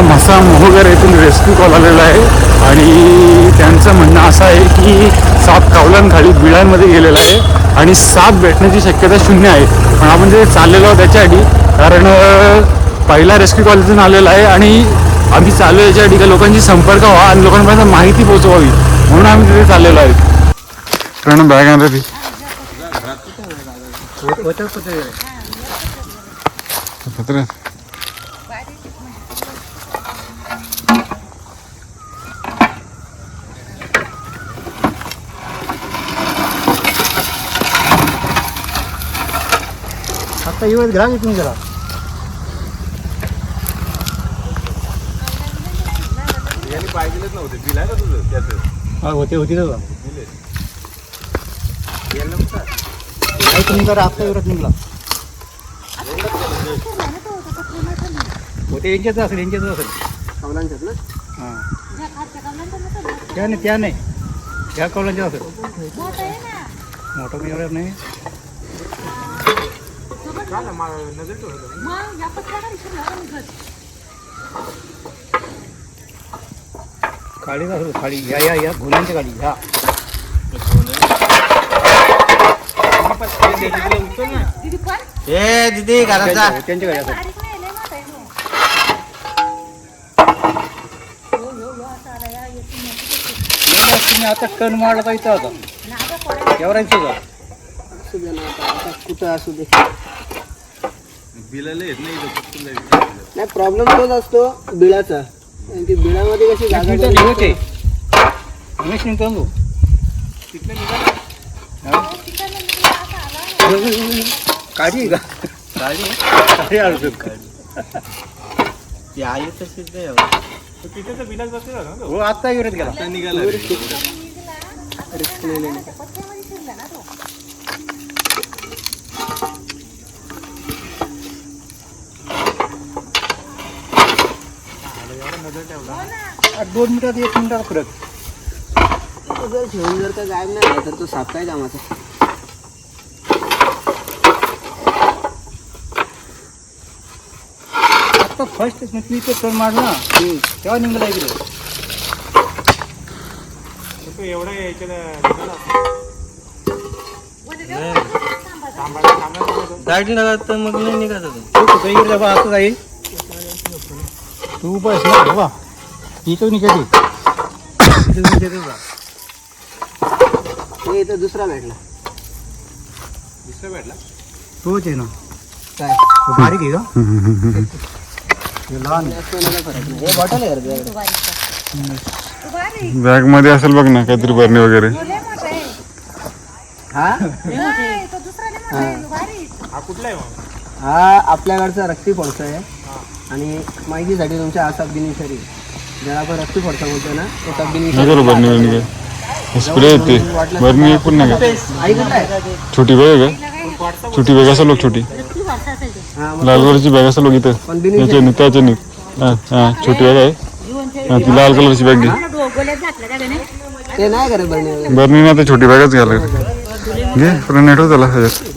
म्हसा मोहगर येथून rescue call आलेला आहे. आणि त्यांचं म्हणणं असं आहे की साप कावलांखाली बिळांमध्ये गेलेला आहे. आणि साप भेटण्याची शक्यता शून्य आहे. पण आपण जे चाललेलो आहोत त्याच्यासाठी कारण पहिला रेस्क्यू कॉल इथून आलेला आहे. आणि आम्ही चाललो याच्यासाठी का लोकांशी संपर्क व्हावा आणि लोकांपर्यंत माहिती पोहोचवावी. म्हणून आम्ही तिथे चाललेलो आहे. कारण बॅग आणली ती. पत्र आता येऊन घ्या इथून गेला हा होते होती ना जरा. आता एवढं निघला. होते यांच्याच असेल यांच्याच असेल. कवलांच्यात ना? हां. त्या नाही त्या नाही. त्या कवलांच्या असेल. मोठं काही एवढं नाही. खाडी असेल खाडी या या या घोल्यांच्या गाडी ह्या ए दीदी घरात जा. त्यांच्या गाडी असेल तुम्ही आता टन मारला पाहिजे आता. एवढ्यांचं का कुठं असू दे. बिलाला येत नाही नाही प्रॉब्लेम तोच असतो बिळाचा आणि ती बिळामध्ये कशी जागा कमी निघते रमेश निघतो काढी का? गाडी काढी आलो ती आई तशीच आहे हो आत्ता एवढ्यात गेला. निघाला. Risk नाही. दोन मिनिटात एक मिनिटात फरक तो जर ठेवून जर का गायब नाही झाला तर तो साप काय कामाचा. आता फर्स्ट मी तो टर्न मारला तेव्हा निघाला इकडे. गाडी लागत तर मग नाही निघत होतं. तू कुठे असं जाईल. तू बस ना बाबा इथं निघते हे इथं दुसरा भेटला. तोच आहे ना. काय? तो बारीक आहे का? हे लहान आहे. हे बॉटल आहे. बॅगमध्ये असेल बघ ना काहीतरी बरणी वगैरे. हा हा? आपल्याकडचा रक्ती आहे. आणि माहितीसाठी तुमच्या हा सब बिनिशरी ज्याला आपण रक्ती फोडसा बोलतो ना तो सब नाही बिनिशरी स्प्रे येते बरणी एक पण नाही का छोटी बॅग आहे का? छोटी बॅग असेल लोक छोटी. हा लाल कलरची बॅग असेल लोक इथं. याच्यानी त्याच्यानी हा हा छोटी बॅग आहे. हा ती लाल कलरची बॅग घे. ते नाही बरणी बरणी ना तर छोटी बॅगच घ्यायला घे पुरा नेट होत त्याला ह्याच्यात.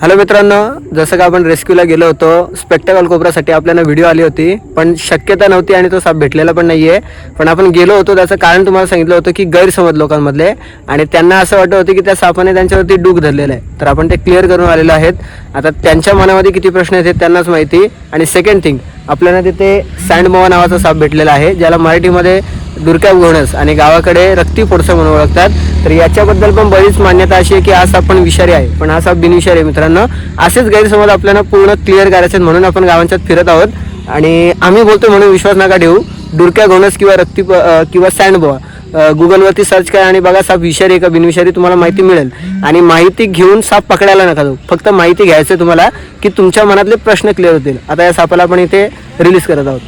हॅलो मित्रांनो जसं का आपण रेस्क्यूला गेलो होतो स्पेक्टकल कोबरासाठी आपल्याला व्हिडिओ आली होती पण शक्यता नव्हती आणि तो साप भेटलेला पण नाहीये. पण आपण गेलो होतो त्याचं कारण तुम्हाला सांगितलं होतं की गैरसमज लोकांमधले आणि त्यांना असं वाटत होतं की त्या सापाने त्यांच्यावरती डूक धरलेलं आहे. तर आपण ते क्लिअर करून आलेलो आहेत. आता त्यांच्या मनामध्ये किती प्रश्न आहेत हे त्यांनाच माहिती. आणि सेकंड थिंग आपल्याला तिथे सँडमोवा नावाचा साप भेटलेला आहे ज्याला मराठीमध्ये दुर्क्या घोणस आणि गावाकडे रक्ती फोडसं म्हणून ओळखतात. तर याच्याबद्दल पण बरीच मान्यता अशी आहे की आज साप पण विषारी आहे. पण हा साप बिनविषारी आहे मित्रांनो. असेच गैरसमज आपल्याला पूर्ण क्लिअर करायचे आहेत म्हणून आपण गावांच्यात फिरत आहोत. आणि आम्ही बोलतो म्हणून विश्वास नका ठेवू. डुरक्या घोणस किंवा रक्ती किंवा सँडबोआ गुगलवरती सर्च करा आणि बघा साप विषारी आहे का बिनविषारी तुम्हाला माहिती मिळेल. आणि माहिती घेऊन साप पकडायला नका जाऊ. फक्त माहिती घ्यायचं तुम्हाला की तुमच्या मनातले प्रश्न क्लिअर होतील. आता या सापाला आपण इथे रिलीज करत आहोत.